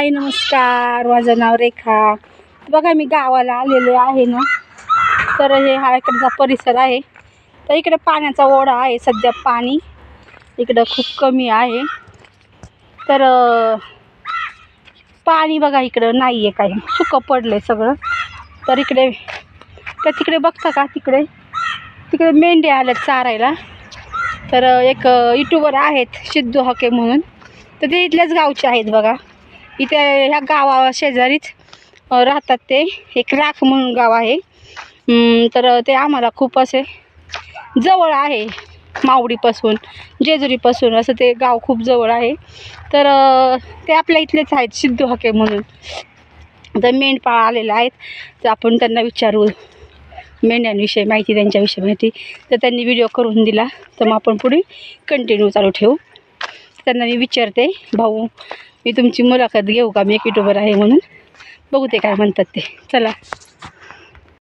हाय नमस्कार. माझं नाव रेखा. बघा मी गावाला आलेले आहे ना. तर हे हा इकडचा परिसर आहे. तर इकडे पाण्याचा ओढा आहे सध्या पाणी. इकडं खूप कमी आहे. तर पाणी बघा इकडं नाही आहे काही. सुकं पडलं आहे सगळं. तर इकडे तर तिकडे बघता का तिकडे? तिकडे मेंढ्या आल्यात चारायला. तर एक युट्यूबर आहेत सिद्धू हके म्हणून. तर ते इथल्याच गावचे आहेत बघा. इथे ह्या गावा शेजारीच राहतात ते. एक राख म्हणून गाव आहे. तर ते आम्हाला खूप असे जवळ आहे मावडीपासून जेजुरीपासून असं ते गाव खूप जवळ आहे. तर ते आपल्या इथलेच आहेत सिद्धू हके म्हणून. तर मेंढपाळ आलेले आहेत तर आपण त्यांना विचारू. मेंढ्यांविषयी माहिती त्यांच्याविषयी माहिती. तर त्यांनी व्हिडिओ करून दिला. तर मग आपण पुढे कंटिन्यू चालू ठेवू. त्यांना मी विचारते भाऊ मी तुमची मुलाखत घेऊ का? मी एक युट्यूबर आहे म्हणून. बघू ते काय म्हणतात ते. चला.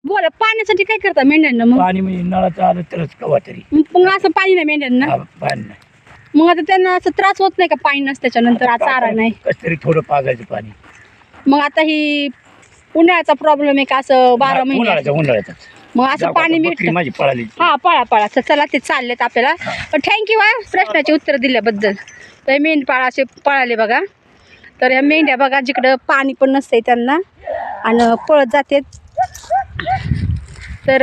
बोला पाण्यासाठी काय करता मेंढ्यांना मग? पाणी म्हणजे नळाचं आलं तरच कवा तरी. मग असं पाणी नाही मेंढ्यांना? हा, पाणी नाही. मग आता त्यांना असं त्रास होत नाही का पाणी नसल्याच्यानंतर आज चारा नाही. कस तरी थोडं पागायचं पाणी. मग आता ही उन्हाळ्याचा प्रॉब्लेम आहे का? असं बारा महिने. उन्हाळ्याचं उन्हाळ्याचं मग असं जाऊ पाणी आता, बकरी मिळतं माझी पळाली. हा पळा पळा. तर चला ते चाललेत आपल्याला. थँक्यू हा प्रश्नाचे उत्तर दिल्याबद्दल. तर हे मेंढपाळाचे पळाले बघा. तर ह्या मेंढ्या बघा जिकडं पाणी पण नसतंय त्यांना. आणि पळत जाते. तर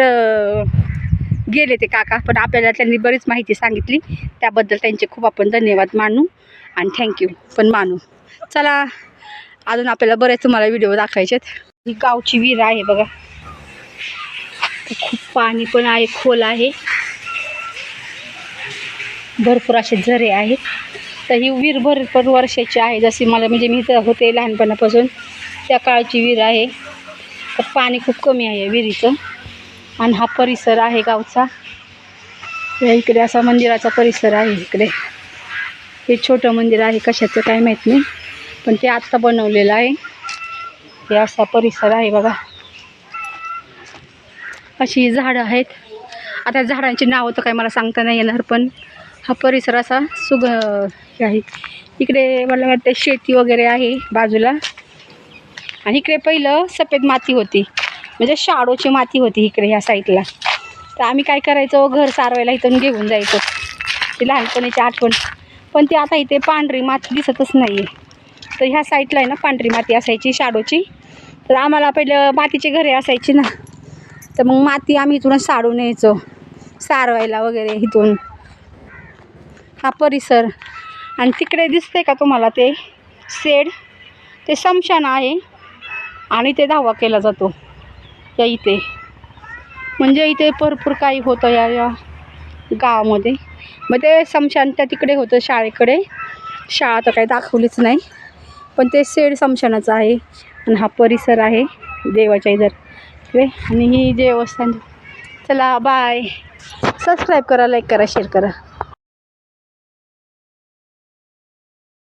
गेले ते काका. पण आपल्याला त्यांनी बरीच माहिती सांगितली. त्याबद्दल त्यांचे खूप आपण धन्यवाद मानू आणि थँक्यू पण मानू. चला अजून आपल्याला बरेच तुम्हाला व्हिडिओ दाखवायचे ही गावची विहीर आहे बघा. खूप पाणी पण आहे खोल आहे. भरपूर असे झरे आहेत. तर ही वीर भरपूर वर्षाची आहे. जशी मला म्हणजे मी इथं होते लहानपणापासून त्या काळची विहीर आहे. तर पाणी खूप कमी आहे विहिरीचं. आणि हा परिसर आहे गावचा. या इकडे असा मंदिराचा परिसर आहे इकडे. हे छोटं मंदिर आहे कशाचं काय माहीत नाही. पण ते आत्ता बनवलेलं आहे. हे असा परिसर आहे बघा. अशी झाडं आहेत. आता झाडांची नावं तर काही मला सांगता नाही येणार पण हा परिसर असा सुग हे आहे. इकडे मला वाटतं शेती वगैरे आहे बाजूला. आणि इकडे पहिलं सफेद माती होती. म्हणजे शाडोची माती होती इकडे ह्या साईडला. तर आम्ही काय करायचो? घर सारवायला इथून घेऊन जायचो. ती लहानपणीची आठवण. पण ती आता इथे पांढरी माती दिसतच नाही आहे तर ह्या साईडला आहे ना पांढरी माती असायची शाडोची. तर आम्हाला पहिलं मातीची घरे असायची ना. तर मग माती आम्ही इथूनच साडून यायचो सारवायला वगैरे इथून. हा परिसर. आणि तिकडे दिसते का तुम्हाला ते शेड? ते समशान आहे आणि ते धावा केला जातो या इथे. म्हणजे इथे भरपूर काही होतं या या गावामध्ये. मग ते समशान त्या तिकडे होतं शाळेकडे. शाळा तर काही दाखवलीच नाही पण ते शेड समशानाचं आहे आणि हा परिसर आहे देवाच्या इधर. आणि ही देवस्थान. चला बाय सबस्क्राईब करा लाईक करा शेअर करा.